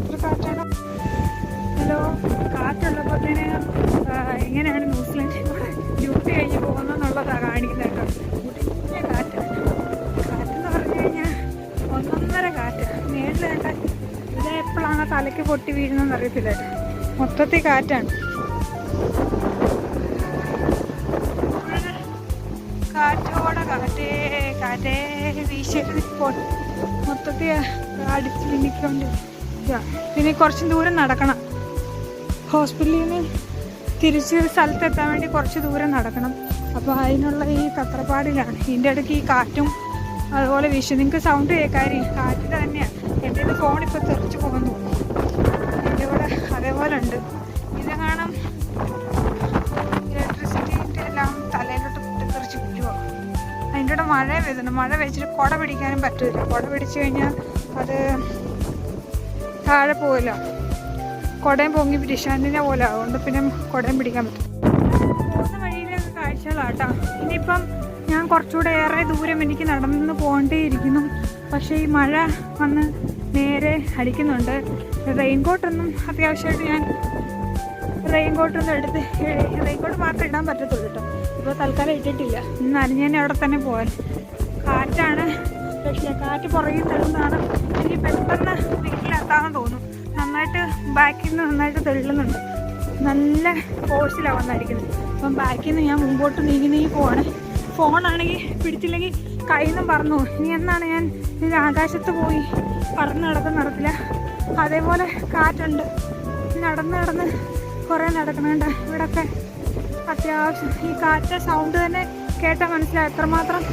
എത്ര കാറ്റാണ് ഹലോ കാറ്റുള്ളപ്പോഴത്തേന് എങ്ങനെയാണ് ന്യൂസിലൻഡിൽ കൂടെ ഡ്യൂട്ടി കഴിഞ്ഞ് പോകുന്നതെന്നുള്ളതാണ് കാണിക്കുന്നത് കേട്ടോ. മുടിഞ്ഞ കാറ്റാണ് കാറ്റെന്ന് പറഞ്ഞു കഴിഞ്ഞാൽ ഒന്നൊന്നര കാറ്റ്. നേരിൽ കണ്ട ഇത് എപ്പോഴാണ് തലയ്ക്ക് പൊട്ടി വീഴുന്നതെന്ന് അറിയത്തില്ല. കേട്ടോ മൊത്തത്തിൽ കാറ്റാണ്. കാറ്റോടെ കാറ്റേ കാറ്റേ വീശിയിട്ട് ഇപ്പോൾ മൊത്തത്തിൽ അടിച്ച് പിന്നിക്കൊണ്ട് പിന്നെ കുറച്ച് ദൂരം നടക്കണം. ഹോസ്പിറ്റലിൽ നിന്ന് തിരിച്ച് സ്ഥലത്തെത്താൻ വേണ്ടി കുറച്ച് ദൂരം നടക്കണം. അപ്പോൾ അതിനുള്ള ഈ തത്രപ്പാടിലാണ്. ഇതിന്റെ ഇടയ്ക്ക് ഈ കാറ്റും അതുപോലെ വിഷു നിങ്ങൾക്ക് സൗണ്ട് കേൾക്കാറി കാറ്റിൽ തന്നെയാണ് എന്റെ ഫോൺ ഇപ്പോൾ തെറിച്ച് പോകുന്നു. എന്റെ കൂടെ അതേപോലെ ഉണ്ട്. ഇത് കാണാം. ഇലക്ട്രിസിറ്റിന്റെ എല്ലാം തലയിലോട്ട് പൊട്ടിത്തെറിച്ച് പോകുമോ അതിന്റെ കൂടെ മഴ വരുന്നുണ്ട് മഴ വെച്ചിട്ട് കുട പിടിക്കാനും പറ്റില്ല കുട പിടിച്ചു കഴിഞ്ഞാൽ അത് താഴെ പോവില്ല. കുടയും പൊങ്ങി ഡിഷാന്റിനെ പോലെ അതുകൊണ്ട് പിന്നെ കുടയും പിടിക്കാൻ പറ്റും. പോകുന്ന വഴിയിലൊക്കെ കാഴ്ചകളാട്ടാ. ഇനിയിപ്പം ഞാൻ കുറച്ചുകൂടെ ഏറെ ദൂരം എനിക്ക് നടന്ന് പോകേണ്ടിയിരിക്കുന്നു. പക്ഷേ ഈ മഴ വന്ന് നേരെ അടിക്കുന്നുണ്ട്. റെയിൻകോട്ടൊന്നും അത്യാവശ്യമായിട്ട് ഞാൻ റെയിൻകോട്ടൊന്നും എടുത്ത് റെയിൻകോട്ട് മാത്രമേ ഇടാൻ പറ്റത്തുള്ളൂ കേട്ടോ. ഇപ്പോൾ തൽക്കാലം ഇട്ടിട്ടില്ല. ഇന്ന് അരിഞ്ഞാൽ അവിടെ തന്നെ പോകാൻ. പക്ഷേ കാറ്റ് പുറകിൽ തള്ളുന്നതാണ്. എനിക്ക് പെട്ടെന്ന് വീട്ടിലെത്താമെന്ന് തോന്നുന്നു നന്നായിട്ട് ബാക്കിൽ നിന്ന് നന്നായിട്ട് തെള്ളുന്നുണ്ട്. നല്ല ഫോഴ്സിലാണ് വന്നായിരിക്കുന്നത് അപ്പം ബാക്കിൽ നിന്ന് ഞാൻ മുമ്പോട്ട് നീങ്ങി നീങ്ങി പോവാണ്. ഫോണാണെങ്കിൽ പിടിച്ചില്ലെങ്കിൽ കയ്യിൽ നിന്നും പറഞ്ഞു. ഇനി എന്നാണ് ഞാൻ ഇതിന്റെ ആകാശത്ത് പോയി പറന്ന് നടക്കുന്ന നടത്തില്ല. അതേപോലെ കാറ്റുണ്ട്. നടന്ന് നടന്ന് കുറേ നടക്കണുണ്ട്. ഇവിടൊക്കെ അത്യാവശ്യം ഈ കാറ്റ് സൗണ്ട് തന്നെ കേട്ടാൽ മനസ്സിലായി എത്രമാത്രം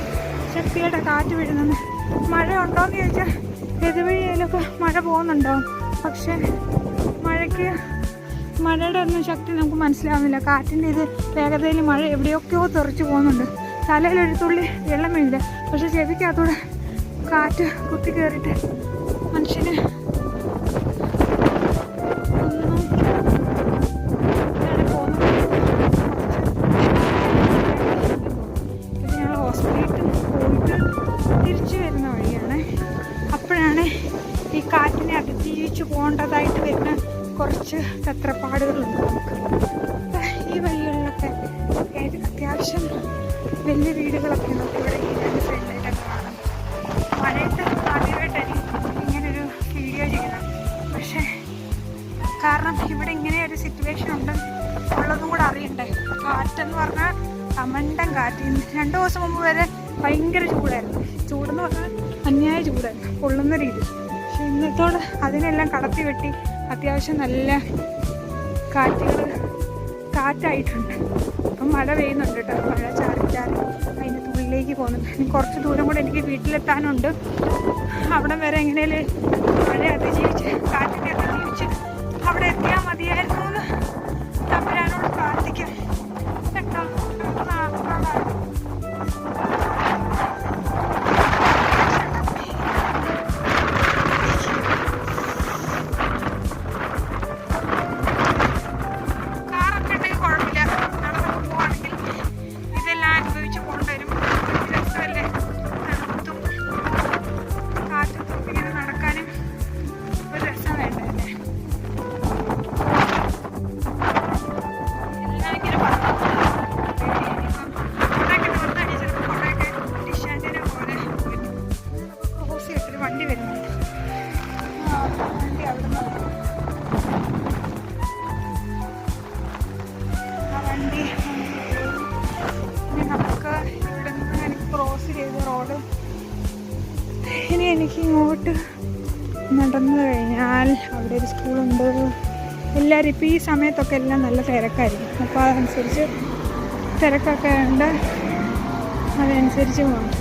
ശക്തിയുടെ കാറ്റ് വീഴുന്നെന്ന് മഴ ഉണ്ടോയെന്ന് ചോദിച്ചാൽ എതുവഴിയിലൊക്കെ മഴ പോകുന്നുണ്ടാവും പക്ഷേ മഴയ്ക്ക് മഴയുടെ ഒന്നും ശക്തി നമുക്ക് മനസ്സിലാവുന്നില്ല. കാറ്റിന്റെ ഇത് വേഗതയിൽ മഴ എവിടെയൊക്കെയോ തെറിച്ച് പോകുന്നുണ്ട്. തലയിൽ ഒരു തുള്ളി വെള്ളം വീഴില്ല പക്ഷെ ചെവിക്കകത്തൂടെ കാറ്റ് കുത്തി കയറിയിട്ട് മനുഷ്യന് ഒന്നും അതിജീവിച്ച് പോകേണ്ടതായിട്ട് വരുന്ന കുറച്ച് തത്രപ്പാടുകളുണ്ട് നമുക്ക്. ഈ വഴികളിലൊക്കെ ഏത് അത്യാവശ്യം വലിയ വീടുകളൊക്കെ നമുക്ക് ഇവിടെ ഈ രണ്ട് സൈഡിലായിട്ടൊക്കെ കാണാം. മഴയത്ത് ആദ്യമായിട്ടായിരിക്കും ഇങ്ങനൊരു വീഡിയോ ചെയ്യുന്നത്. പക്ഷേ കാരണം ഇവിടെ ഇങ്ങനെ ഒരു സിറ്റുവേഷൻ ഉണ്ട് ഉള്ളതും കൂടെ അറിയണ്ടേ. കാറ്റെന്ന് പറഞ്ഞാൽ അമണ്ടം കാറ്റ്. രണ്ടു ദിവസം മുമ്പ് വരെ ഭയങ്കര ചൂടായിരുന്നു. ചൂടെന്ന് പറഞ്ഞാൽ അന്യായ ചൂടായിരുന്നു. കൊള്ളുന്ന രീതി ഇന്നത്തോടെ അതിനെല്ലാം കടത്തി വെട്ടി അത്യാവശ്യം നല്ല കാറ്റുകൾ കാറ്റായിട്ടുണ്ട്. അപ്പം മഴ പെയ്യുന്നുണ്ട് കേട്ടോ. മഴ ചാറി ചാറി അതിന്റെ തുള്ളിലേക്ക് പോകുന്നുണ്ട്. ഇനി കുറച്ച് ദൂരം കൂടെ എനിക്ക് വീട്ടിലെത്താനുണ്ട്. അവിടെ വരെ എങ്ങനെയല്ലേ മഴ അതിജീവിച്ച് കാറ്റിനെ അതിജീവിച്ച് അവിടെ എത്തിയാൽ മതിയായിരുന്നു. ഇങ്ങോട്ട് നടന്നു കഴിഞ്ഞാൽ അവിടെ ഒരു സ്കൂളുണ്ട്. എല്ലാവരും ഇപ്പോൾ ഈ സമയത്തൊക്കെ എല്ലാം നല്ല തിരക്കായിരിക്കും. അപ്പോൾ അതനുസരിച്ച് തിരക്കൊക്കെ ഉണ്ട്. അതനുസരിച്ച് പോകണം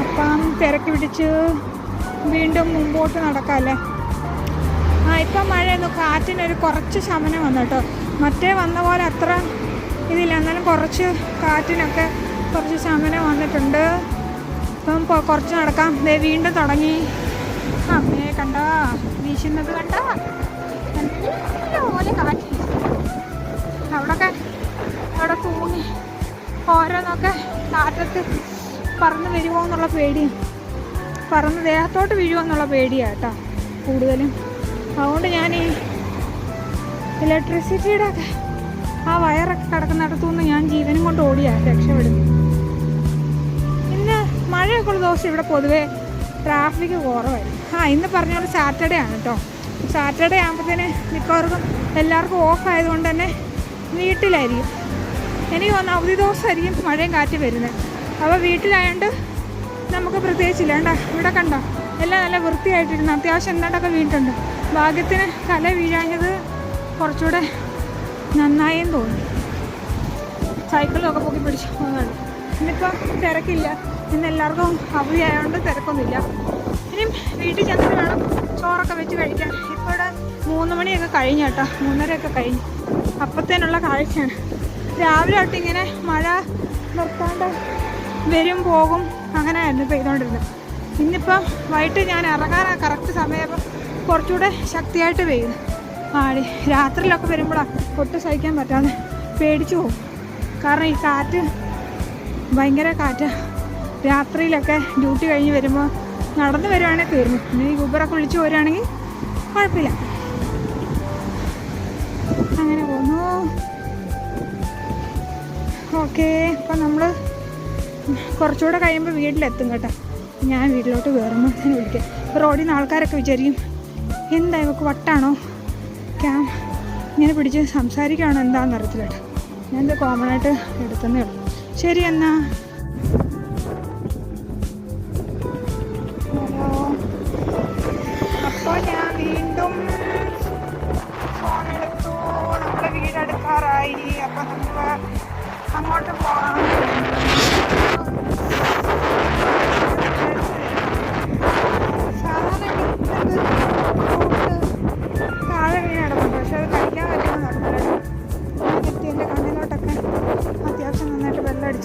അപ്പം തിരക്ക് പിടിച്ച് വീണ്ടും മുമ്പോട്ട് നടക്കാമല്ലേ ആ ഇപ്പം മഴയൊന്നും കാറ്റിനൊരു കുറച്ച് ശമനം വന്നു കേട്ടോ. മറ്റേ വന്ന പോലെ അത്ര ഇതില്ല. എന്നാലും കുറച്ച് കാറ്റിനൊക്കെ കുറച്ച് ശമനം വന്നിട്ടുണ്ട്. ഇപ്പം പൊ- കുറച്ച് നടക്കാം. ദേ വീണ്ടും തുടങ്ങി. അമ്മയെ കണ്ട? വീശുന്നത് കണ്ട? പോലെ കാറ്റി അവിടൊക്കെ അവിടെ തൂങ്ങി. ഓരോന്നൊക്കെ കാറ്റത്ത് പറന്ന് വരുമോ എന്നുള്ള പേടി. പറന്ന് ദേഹത്തോട്ട് വീഴുമോ എന്നുള്ള പേടിയാണ് കേട്ടോ കൂടുതലും. അതുകൊണ്ട് ഞാൻ ഈ ഇലക്ട്രിസിറ്റിയുടെ ഒക്കെ ആ വയറൊക്കെ കിടക്കുന്നിടത്തുനിന്ന് ഞാൻ ജീവനും കൊണ്ട് ഓടിയാണ് രക്ഷപ്പെടുന്നു ഇന്ന് മഴയൊക്കെ ഉള്ള ദിവസം ഇവിടെ പൊതുവേ ട്രാഫിക് കുറവായിരുന്നു ആ ഇന്ന് പറഞ്ഞ പോലെ സാറ്റർഡേ ആണ് കേട്ടോ സാറ്റർഡേ ആകുമ്പോഴത്തേന് മിക്കവർക്കും എല്ലാവർക്കും ഓഫ് ആയതുകൊണ്ട് തന്നെ വീട്ടിലായിരിക്കും. എനിക്ക് തോന്നുന്നു അവധി ദിവസമായിരിക്കും മഴയും കാറ്റും വരുന്നത്. അപ്പോൾ വീട്ടിലായതുകൊണ്ട് നമുക്ക് പ്രത്യേകിച്ചില്ല കണ്ടോ ഇവിടെ കണ്ടോ? എല്ലാം നല്ല വൃത്തിയായിട്ടിരുന്നു അത്യാവശ്യം എന്താണ്ടൊക്കെ വീട്ടുണ്ട് ഭാഗ്യത്തിന് കല വീഴാഞ്ഞത് കുറച്ചുകൂടെ നന്നായെന്ന് തോന്നി സൈക്കിളൊക്കെ പൊക്കി പിടിച്ചു പോകുന്നുണ്ട് ഇന്നിപ്പം തിരക്കില്ല. ഇന്ന് എല്ലാവർക്കും അവധി ആയതുകൊണ്ട് തിരക്കൊന്നുമില്ല. ഇനിയും വീട്ടിൽ ചെന്നിട്ട് വേണം ചോറൊക്കെ വെച്ച് കഴിക്കാൻ. ഇപ്പോൾ ഇവിടെ മൂന്ന് മണിയൊക്കെ കഴിഞ്ഞു കേട്ടോ. മൂന്നരയൊക്കെ കഴിഞ്ഞു. അപ്പത്തേനുള്ള കാഴ്ചയാണ്. രാവിലെ തൊട്ട് ഇങ്ങനെ മഴ നിർത്താണ്ട് വരും പോകും അങ്ങനെയായിരുന്നു പെയ്തുകൊണ്ടിരുന്നത് ഇന്നിപ്പം വൈകിട്ട് ഞാൻ ഇറങ്ങാൻ കറക്റ്റ് സമയം. കുറച്ചുകൂടെ ശക്തിയായിട്ട് പെയ്യുന്നു. ആടി രാത്രിയിലൊക്കെ വരുമ്പോഴാണ് ഒട്ടും സഹിക്കാൻ പറ്റാതെ പേടിച്ചു പോകും. കാരണം ഈ കാറ്റ് ഭയങ്കര കാറ്റ്. രാത്രിയിലൊക്കെ ഡ്യൂട്ടി കഴിഞ്ഞ് വരുമ്പോൾ നടന്നു വരുവാണെങ്കിൽ തീർന്നു. ഈ ഊബറൊക്കെ വിളിച്ച് പോരുവാണെങ്കിൽ കുഴപ്പമില്ല. അങ്ങനെ പോന്നു. ഓക്കെ അപ്പം നമ്മൾ കുറച്ചുകൂടെ കഴിയുമ്പോൾ വീട്ടിലെത്തും കേട്ടോ. ഞാൻ വീട്ടിലോട്ട് കയറുമ്പോൾ തന്നെ വിളിക്കാം. അപ്പോൾ റോഡിൽ നിന്ന് ആൾക്കാരൊക്കെ വിചാരിക്കും എന്താ ഇവക്ക് വട്ടാണോ? ക്യാം ഇങ്ങനെ പിടിച്ച് സംസാരിക്കുകയാണോ എന്താണെന്ന് അറിയത്തില്ല കേട്ടോ ഞാനിത് കോമൺ ആയിട്ട് എടുത്തന്നേ ഉള്ളൂ. ശരി എന്നാ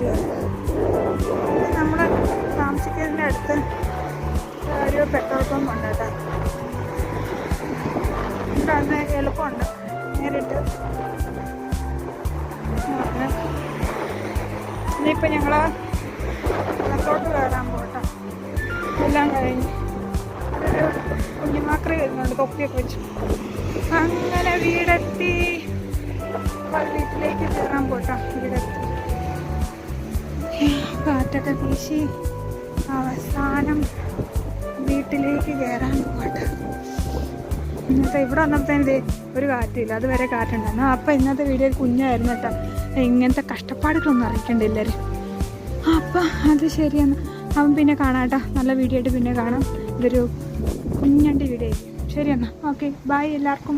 കയറി ഇത് താമസിക്കുന്നതിന്റെ അടുത്ത് ഒരു പെട്രോൾ പമ്പ് ഉണ്ട് കേട്ടോ. ഇവിടെ എളുപ്പമുണ്ട്. നേരിട്ട് ഇനിയിപ്പോൾ ഞങ്ങൾ അകത്തോട്ട് കയറാൻ പോട്ടോ. എല്ലാം കഴിഞ്ഞ്. കുഞ്ഞുമാക്രി വരുന്നുണ്ട് തൊപ്പിയൊക്കെ വെച്ചു. അങ്ങനെ വീടെത്തി. വീട്ടിലേക്ക് കയറാൻ പോട്ടോ. വീടെത്തി. കാറ്റൊക്കെ വീശി അവസാനം വീട്ടിലേക്ക് കയറാൻ പോകട്ടെ ഇന്നത്തെ ഇവിടെ വന്നപ്പോഴത്തേന് ഒരു കാറ്റില്ല. അതുവരെ കാറ്റുണ്ടായിരുന്നു. അപ്പം ഇന്നത്തെ വീഡിയോ കുഞ്ഞായിരുന്നു കേട്ടോ. ഇങ്ങനത്തെ കഷ്ടപ്പാടുകളൊന്നും അറിയിക്കണ്ട എല്ലാവരും അപ്പം അത് ശരിയെന്ന് അവൻ പിന്നെ കാണാം കേട്ടോ നല്ല വീഡിയോ ആയിട്ട് പിന്നെ കാണാം. ഇതൊരു കുഞ്ഞണ്ടി വീഡിയോ ആയിരിക്കും. ശരി ഓക്കെ ബായ് എല്ലാവർക്കും.